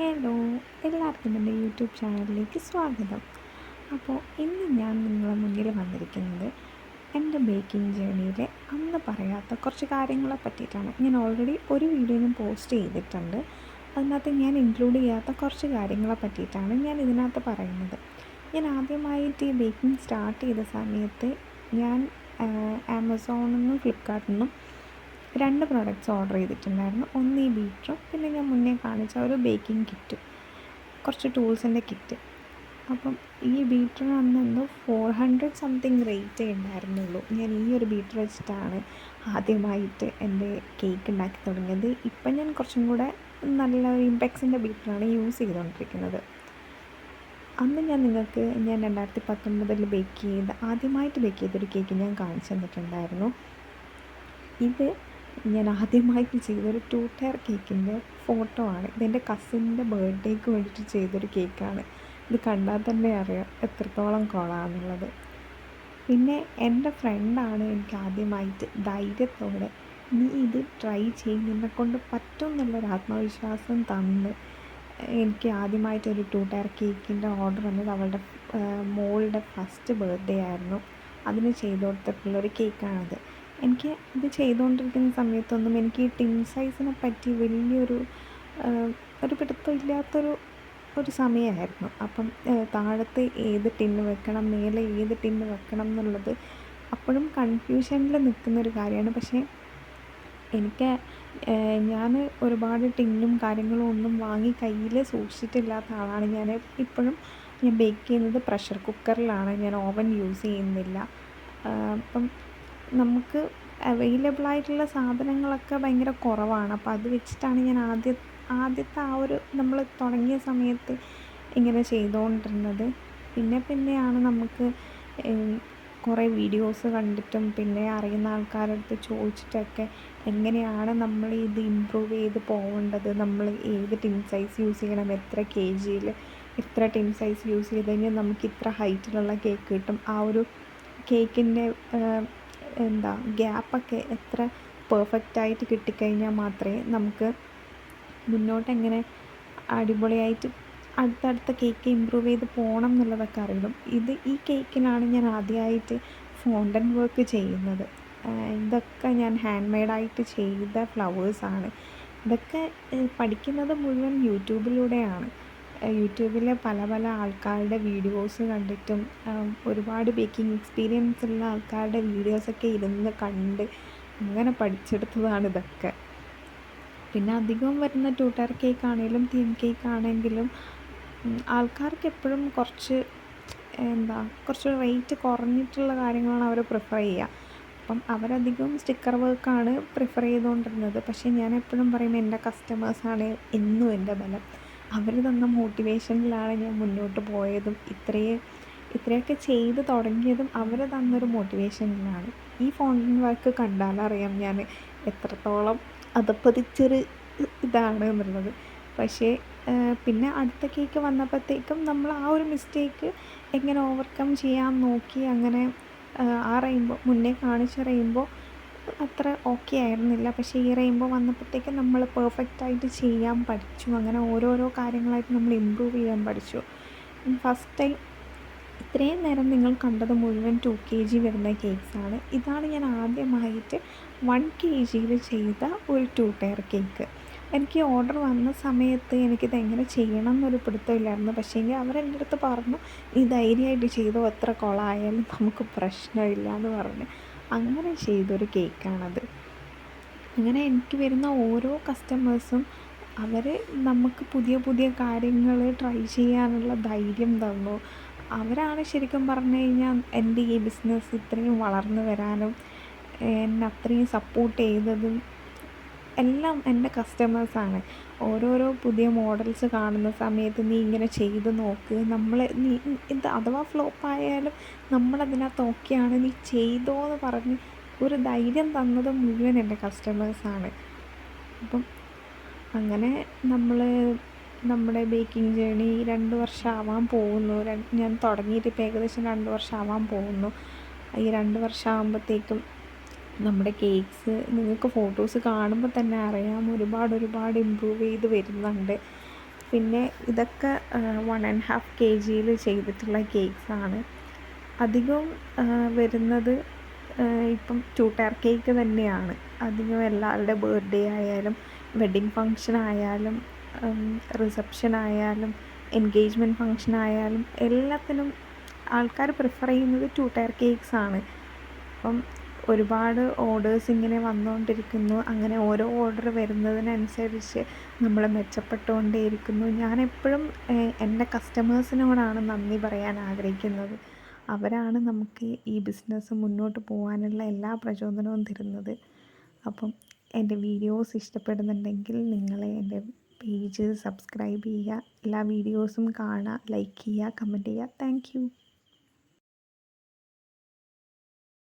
Hello എല്ലാവർക്കും എന്റെ YouTube ചാനലിലേക്ക് സ്വാഗതം. അപ്പോൾ ഇന്ന് ഞാൻ നിങ്ങളെ മുന്നിൽ വന്നിരിക്കുന്നത് എന്റെ ബേക്കിംഗ് ജേണിയിലെ അന്ന് പറയാത്ത കുറച്ച് കാര്യങ്ങളെ പറ്റിയിട്ടാണ്. ഞാൻ ഓൾറെഡി ഒരു വീഡിയോയും പോസ്റ്റ് ചെയ്തിട്ടുണ്ട്. അതിനകത്ത് ഞാൻ ഇൻക്ലൂഡ് ചെയ്യാത്ത കുറച്ച് കാര്യങ്ങളെ പറ്റിയിട്ടാണ് ഞാൻ ഇതിനകത്ത് പറയുന്നത്. ഞാൻ ആദ്യമായിട്ട് ഈ ബേക്കിംഗ് സ്റ്റാർട്ട് ചെയ്ത സമയത്ത് ഞാൻ ആമസോണിൽ നിന്നും ഫ്ലിപ്കാർട്ടിൽ നിന്നും രണ്ട് പ്രോഡക്റ്റ്സ് ഓർഡർ ചെയ്തിട്ടുണ്ടായിരുന്നു. ഒന്ന് ഈ ബീറ്ററും പിന്നെ ഞാൻ മുന്നേ കാണിച്ച ഒരു ബേക്കിംഗ് കിറ്റ് കുറച്ച് ടൂൾസിന്റെ കിറ്റ് അപ്പം ഈ ബീറ്ററിന് അന്ന് എന്തോ ഫോർ ഹൺഡ്രഡ് സംതിങ് റേറ്റേ ഉണ്ടായിരുന്നുള്ളൂ. ഞാൻ ഈ ഒരു ബീറ്റർ വെച്ചിട്ടാണ് ആദ്യമായിട്ട് എന്റെ കേക്ക് ഉണ്ടാക്കി തുടങ്ങിയത്. ഇപ്പം ഞാൻ കുറച്ചും കൂടെ നല്ല ഇമ്പെക്സിന്റെ ബീറ്ററാണ് യൂസ് ചെയ്തുകൊണ്ടിരിക്കുന്നത്. അന്ന് ഞാൻ നിങ്ങൾക്ക് ഞാൻ രണ്ടായിരത്തി പത്തൊമ്പതിൽ ബേക്ക് ചെയ്ത ആദ്യമായിട്ട് ബേക്ക് ചെയ്തൊരു കേക്ക് ഞാൻ കാണിച്ചു തന്നിട്ടുണ്ടായിരുന്നു. ഇത് ഞാൻ ആദ്യമായിട്ട് ചെയ്തൊരു ടു ടയർ കേക്കിന്റെ ഫോട്ടോ ആണ്. ഇതെന്റെ കസിന്റെ ബർത്ത്ഡേക്ക് വേണ്ടിയിട്ട് ചെയ്തൊരു കേക്കാണ് ഇത് കണ്ടാൽ തന്നെ അറിയാം എത്രത്തോളം കൊള്ളാമെന്നുള്ളത്. പിന്നെ എന്റെ ഫ്രണ്ടാണ് എനിക്ക് ആദ്യമായിട്ട് ധൈര്യത്തോടെ നീ ഇത് ട്രൈ ചെയ്യും. കൊണ്ട് പറ്റും എന്നുള്ളൊരു ആത്മവിശ്വാസം തന്ന്. എനിക്ക് ആദ്യമായിട്ട് ഒരു ടു ടയർ കേക്കിന്റെ ഓർഡർ വന്നത് അവളുടെ മോളുടെ ഫസ്റ്റ് ബർത്ത്ഡേ ആയിരുന്നു. അതിന് ചെയ്തു കൊടുത്തിട്ടുള്ളൊരു കേക്കാണത് എനിക്ക് ഇത് ചെയ്തുകൊണ്ടിരിക്കുന്ന സമയത്തൊന്നും എനിക്ക് ഈ ടിൻ സൈസിനെ പറ്റി വലിയൊരു ഒരു പിടുത്തം ഇല്ലാത്തൊരു ഒരു സമയമായിരുന്നു. അപ്പം താഴത്തെ ഏത് ടിന്ന് വെക്കണം മേലെ ഏത് ടിന്ന് വെക്കണം എന്നുള്ളത് അപ്പോഴും കൺഫ്യൂഷനിൽ നിൽക്കുന്നൊരു കാര്യമാണ്. പക്ഷേ എനിക്ക് ഞാൻ ഒരുപാട് ടിന്നും കാര്യങ്ങളും ഒന്നും വാങ്ങി കയ്യിൽ സൂക്ഷിച്ചിട്ടില്ലാത്ത ആളാണ്. ഞാൻ ഇപ്പോഴും ഞാൻ ബേക്ക് ചെയ്യുന്നത് പ്രഷർ കുക്കറിലാണ്. ഞാൻ ഓവൻ യൂസ് ചെയ്യുന്നില്ല. അപ്പം നമുക്ക് അവൈലബിൾ ആയിട്ടുള്ള സാധനങ്ങളൊക്കെ ഭയങ്കര കുറവാണ്. അപ്പോൾ അത് വെച്ചിട്ടാണ് ഞാൻ ആദ്യ ആദ്യത്തെ ആ ഒരു നമ്മൾ തുടങ്ങിയ സമയത്ത് ഇങ്ങനെ ചെയ്തുകൊണ്ടിരുന്നത്. പിന്നെ പിന്നെയാണ് നമുക്ക് കുറേ വീഡിയോസ് കണ്ടിട്ടും പിന്നെ അറിയുന്ന ആൾക്കാരുടെ അടുത്ത് ചോദിച്ചിട്ടൊക്കെ എങ്ങനെയാണ് നമ്മൾ ഇത് ഇമ്പ്രൂവ് ചെയ്ത് പോകേണ്ടത്? നമ്മൾ ഏത് ടിൻ സൈസ് യൂസ് ചെയ്യണം? എത്ര കെ ജിയിൽ ഇത്ര ടിൻ സൈസ് യൂസ് ചെയ്ത് കഴിഞ്ഞാൽ നമുക്ക് ഇത്ര ഹൈറ്റിലുള്ള കേക്ക് കിട്ടും? ആ ഒരു കേക്കിന്റെ എന്താ ഗ്യാപ്പൊക്കെ എത്ര പെർഫെക്റ്റായിട്ട് കിട്ടിക്കഴിഞ്ഞാൽ മാത്രമേ നമുക്ക് മുന്നോട്ട് എങ്ങനെ അടിപൊളിയായിട്ട് അടുത്തടുത്ത കേക്ക് ഇമ്പ്രൂവ് ചെയ്ത് പോകണം എന്നുള്ളതൊക്കെ അറിയണം. ഇത് ഈ കേക്കിനാണ് ഞാൻ ആദ്യമായിട്ട് ഫോണ്ടൻ വർക്ക് ചെയ്യുന്നത്. ഇതൊക്കെ ഞാൻ ഹാൻഡ് മെയ്ഡായിട്ട് ചെയ്ത ഫ്ലവേഴ്സാണ് ഇതൊക്കെ പഠിക്കുന്നത് മുഴുവൻ യൂട്യൂബിലൂടെയാണ് യൂട്യൂബിലെ പല പല ആൾക്കാരുടെ വീഡിയോസ് കണ്ടിട്ടും ഒരുപാട് ബേക്കിംഗ് എക്സ്പീരിയൻസ് ഉള്ള ആൾക്കാരുടെ വീഡിയോസൊക്കെ ഇരുന്ന് കണ്ട് അങ്ങനെ പഠിച്ചെടുത്തതാണ് ഇതൊക്കെ. പിന്നെ അധികം വരുന്ന ട്യൂട്ടർ കേക്ക് ആണെങ്കിലും തീം കേക്ക് ആണെങ്കിലും ആൾക്കാർക്ക് എപ്പോഴും കുറച്ച് എന്താ കുറച്ച് റേറ്റ് കുറഞ്ഞിട്ടുള്ള കാര്യങ്ങളാണ് അവർ പ്രിഫർ ചെയ്യുക. അപ്പം അവരധികം സ്റ്റിക്കർ വർക്കാണ് പ്രിഫർ ചെയ്തുകൊണ്ടിരുന്നത്. പക്ഷേ ഞാൻ എപ്പോഴും പറയും എന്റെ കസ്റ്റമേഴ്സാണ് എന്നും എന്റെ ബലം. അവർ തന്ന മോട്ടിവേഷനിലാണ് ഞാൻ മുന്നോട്ട് പോയതും ഇത്രയും ഇത്രയൊക്കെ ചെയ്ത് തുടങ്ങിയതും അവർ തന്നൊരു മോട്ടിവേഷനിലാണ് ഈ ഫോണിൻ വർക്ക് കണ്ടാലറിയാം ഞാൻ എത്രത്തോളം അതപ്പതിച്ചൊരു ഇതാണ് എന്നുള്ളത്. പക്ഷേ പിന്നെ അടുത്ത കേക്ക് വന്നപ്പോഴത്തേക്കും നമ്മൾ ആ ഒരു മിസ്റ്റേക്ക് എങ്ങനെ ഓവർകം ചെയ്യാൻ നോക്കി അങ്ങനെ ആ റെയിൻബോ മുന്നേ കാണിച്ച റെയിൻബോ അത്ര ഓക്കെ ആയിരുന്നില്ല. പക്ഷേ ഈ റെയിൻബോ വന്നപ്പോഴത്തേക്കും നമ്മൾ പെർഫെക്റ്റായിട്ട് ചെയ്യാൻ പഠിച്ചു. അങ്ങനെ ഓരോരോ കാര്യങ്ങളായിട്ട് നമ്മൾ ഇമ്പ്രൂവ് ചെയ്യാൻ പഠിച്ചു. ഫസ്റ്റ് ടൈം ഇത്രയും നേരം നിങ്ങൾ കണ്ടത് മുഴുവൻ ടു കെ ജി വരുന്ന കേക്ക്സാണ് ഇതാണ് ഞാൻ ആദ്യമായിട്ട് വൺ കെ ജിയിൽ ചെയ്ത ഒരു ടു ടയർ കേക്ക് എനിക്ക് ഓർഡർ വന്ന സമയത്ത് എനിക്കിത് എങ്ങനെ ചെയ്യണം എന്നൊരു പിടുത്തമില്ലായിരുന്നു പക്ഷേങ്കിൽ അവരെന്റെ അടുത്ത് പറഞ്ഞു നീ ധൈര്യമായിട്ട് ചെയ്തോ എത്ര കുളമായാലും നമുക്ക് പ്രശ്നമില്ല എന്ന് പറഞ്ഞു. അങ്ങനെ ചെയ്തൊരു കേക്കാണത്. അങ്ങനെ എനിക്ക് വരുന്ന ഓരോ കസ്റ്റമേഴ്സും അവർ നമുക്ക് പുതിയ പുതിയ കാര്യങ്ങൾ ട്രൈ ചെയ്യാനുള്ള ധൈര്യം തന്നു. അവരാണ് ശരിക്കും പറഞ്ഞു കഴിഞ്ഞാൽ എന്റെ ഈ ബിസിനസ് ഇത്രയും വളർന്നു വരാനും എന്നെ അത്രയും സപ്പോർട്ട് ചെയ്തതും എല്ലാം എന്റെ കസ്റ്റമേഴ്സാണ് ഓരോരോ പുതിയ മോഡൽസ് കാണുന്ന സമയത്ത് നീ ഇങ്ങനെ ചെയ്ത് നോക്ക്. നമ്മൾ നീ ഇത് അഥവാ ഫ്ലോപ്പായാലും നമ്മളതിനകത്ത് ഓക്കെയാണ് നീ ചെയ്തോ എന്ന് പറഞ്ഞ് ഒരു ധൈര്യം തന്നത് മുഴുവൻ എന്റെ കസ്റ്റമേഴ്സാണ് അപ്പം അങ്ങനെ നമ്മൾ നമ്മുടെ ബേക്കിംഗ് ജേണി രണ്ട് വർഷം ആവാൻ പോകുന്നു ഞാൻ തുടങ്ങിയിട്ട് ഇപ്പോൾ ഏകദേശം രണ്ട് വർഷം ആവാൻ പോകുന്നു. ഈ രണ്ട് വർഷം ആകുമ്പോഴത്തേക്കും നമ്മുടെ കേക്ക്സ് നിങ്ങൾക്ക് ഫോട്ടോസ് കാണുമ്പോൾ തന്നെ അറിയാം ഒരുപാട് ഒരുപാട് ഇമ്പ്രൂവ് ചെയ്ത് വരുന്നുണ്ട്. പിന്നെ ഇതൊക്കെ വൺ ആൻഡ് ഹാഫ് കെ ജിയിൽ ചെയ്തിട്ടുള്ള കേക്ക്സാണ് അധികവും വരുന്നത് ഇപ്പം ടു ടയർ കേക്ക് തന്നെയാണ്. അധികം എല്ലാവരുടെ ബർത്ത്ഡേ ആയാലും വെഡ്ഡിങ് ഫങ്ഷൻ ആയാലും റിസപ്ഷൻ ആയാലും എൻഗേജ്മെന്റ് ഫങ്ഷൻ ആയാലും എല്ലാത്തിനും ആൾക്കാർ പ്രിഫർ ചെയ്യുന്നത് ടു ടയർ കേക്ക്സാണ് അപ്പം ഒരുപാട് ഓർഡേഴ്സ് ഇങ്ങനെ വന്നുകൊണ്ടിരിക്കുന്നു അങ്ങനെ ഓരോ ഓർഡർ വരുന്നതിനനുസരിച്ച് നമ്മൾ മെച്ചപ്പെട്ടുകൊണ്ടേയിരിക്കുന്നു. ഞാൻ എപ്പോഴും എന്റെ കസ്റ്റമേഴ്സിനോടാണ് നന്ദി പറയാൻ ആഗ്രഹിക്കുന്നത്. അവരാണ് നമുക്ക് ഈ ബിസിനസ് മുന്നോട്ട് പോകാനുള്ള എല്ലാ പ്രചോദനവും തരുന്നത്. അപ്പം എന്റെ വീഡിയോസ് ഇഷ്ടപ്പെടുന്നുണ്ടെങ്കിൽ നിങ്ങൾ എന്റെ പേജ് സബ്സ്ക്രൈബ് ചെയ്യുക. എല്ലാ വീഡിയോസും കാണുക ലൈക്ക് ചെയ്യുക കമന്റ് ചെയ്യുക. താങ്ക്